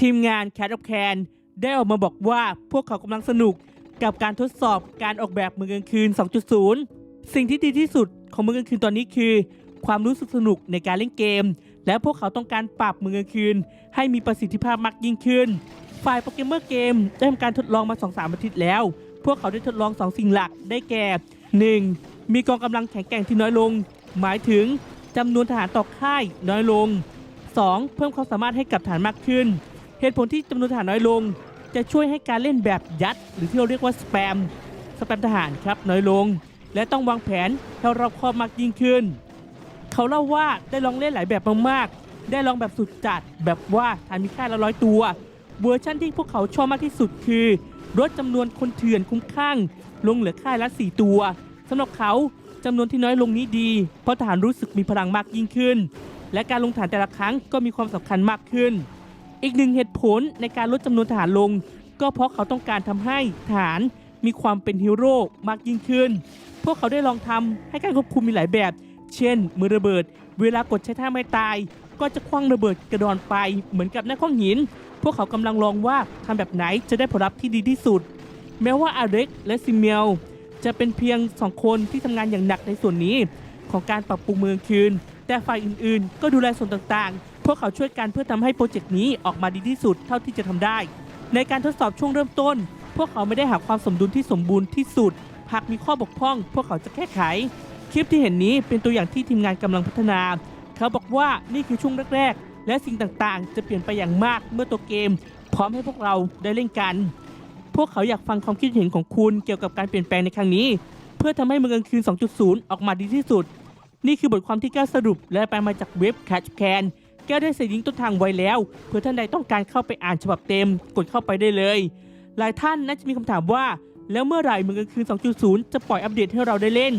ทีมงาน Cat of Can ได้ออกมาบอกว่าพวกเขากำลังสนุกกับการทดสอบการออกแบบเมืองกลางคืน 2.0 สิ่งที่ดีที่สุดของเมืองกลางคืนตอนนี้คือ ความรู้สึกสนุกในการเล่นเกม และพวกเขาต้องการปรับเมืองกลางคืน ให้มีประสิทธิภาพมากยิ่งขึ้น ฝ่ายโปรแกรมเมอร์เกมได้ทำการทดลองมา 2-3 อาทิตย์แล้ว พวกเขาได้ทดลอง 2 สิ่งหลักได้แก่ 1. มีกองกำลังแข็งแกร่งที่น้อยลง หมายถึงจำนวนทหารต่อค่ายน้อยลง 2. เพิ่มความสามารถให้กับฐานมากขึ้น ตุผลที่จำนวนทหารน้อยลง จะช่วยให้การเล่นแบบยัด หรือที่เราเรียกว่าสแปมสแปมทหารครับน้อยลง และต้องวางแผนให้รอบคอบมากยิ่งขึ้น เขาเล่าว่าได้ลองเล่นหลายแบบมากๆ ได้ลองแบบสุดจัดแบบว่าฐานมีค่าละร้อยตัวเวอร์ชั่นที่พวกเขาชอบมากที่สุดคือลดจำนวนคนเถื่อนคุ้มข้างลงเหลือค่ายละ 4 ตัวสำหรับเขาจำนวนที่น้อยลงนี้ดี เพราะฐานรู้สึกมีพลังมากยิ่งขึ้น และการลงฐานแต่ละครั้งก็มีความสำคัญมากขึ้น อีกหนึ่งเหตุผลในการลดจำนวนทหารลง ก็เพราะเขาต้องการทำให้ทหารมีความเป็นฮีโร่มากยิ่งขึ้น พวกเขาได้ลองทำให้การควบคุมมีหลายแบบ เช่น มือระเบิด เวลากดใช้ท่าไม่ตาย ก็จะคว้างระเบิดกระดอนไปเหมือนกับนักข้องหิน พวกเขากำลังลองว่าทำแบบไหนจะได้ผลลัพธ์ที่ดีที่สุด แม้ว่าอาเร็กและซิเมลจะเป็นเพียงสองคนที่ทำงานอย่างหนักในส่วนนี้ ของการปรับปรุงเมืองคืน แต่ฝ่ายอื่นๆ ก็ดูแลส่วนต่างๆ พวกเขาช่วยกันเพื่อทำให้โปรเจกต์นี้ออกมาดีที่สุดเท่าที่จะทำได้ ในการทดสอบช่วงเริ่มต้น พวกเขาไม่ได้หาความสมดุลที่สมบูรณ์ที่สุด หากมีข้อบกพร่อง พวกเขาจะแก้ไข คลิปที่เห็นนี้เป็นตัวอย่างที่ทีมงานกำลังพัฒนา เขาบอกว่านี่คือช่วงแรกๆ และสิ่งต่างๆ จะเปลี่ยนไปอย่างมากเมื่อตัวเกม พร้อมให้พวกเราได้เล่นกัน พวกเขาอยากฟังความคิดเห็นของคุณเกี่ยวกับการเปลี่ยนแปลงในครั้งนี้ เพื่อทำให้เมืองกลางคืน 2.0 ออกมาดีที่สุด นี่คือบทความที่แก้วสรุปและไปมาจากเว็บ Catch Can แก้วได้ใส่ลิงก์ต้นทางไว้แล้ว เพื่อท่านใดต้องการเข้าไปอ่านฉบับเต็มกดเข้าไปได้เลย หลายท่านน่าจะมีคำถามว่า แล้วเมื่อไหร่เมืองกลางคืน 2.0 จะปล่อยอัปเดตให้เราได้เล่น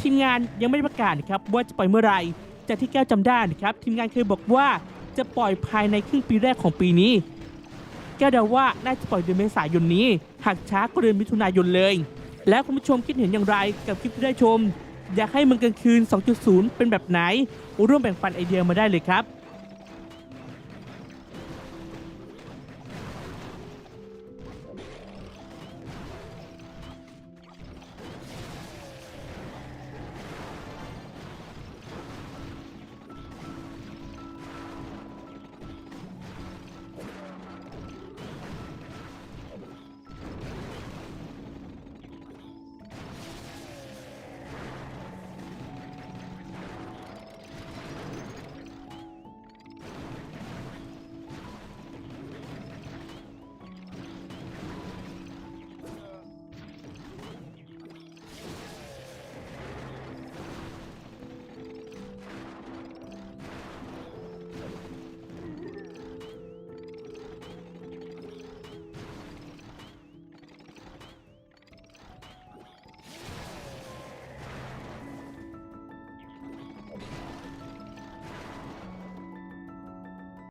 ทีมงานยังไม่ได้ประกาศนะครับว่าจะปล่อยเมื่อไหร่จากที่แก้วจำได้นะครับทีมงานเคยบอกว่าจะปล่อยภายในครึ่งปีแรกของปีนี้ แก้วเดาว่าน่าจะปล่อยเดือนเมษายนนี้ หากช้าก็เดือนมิถุนายนเลย แล้วคุณผู้ชมคิดเห็นอย่างไรกับคลิปที่ได้ชม อยากให้เมืองกลางคืน 2.0 เป็นแบบไหน ร่วมแบ่งปันไอเดียมาได้เลยครับ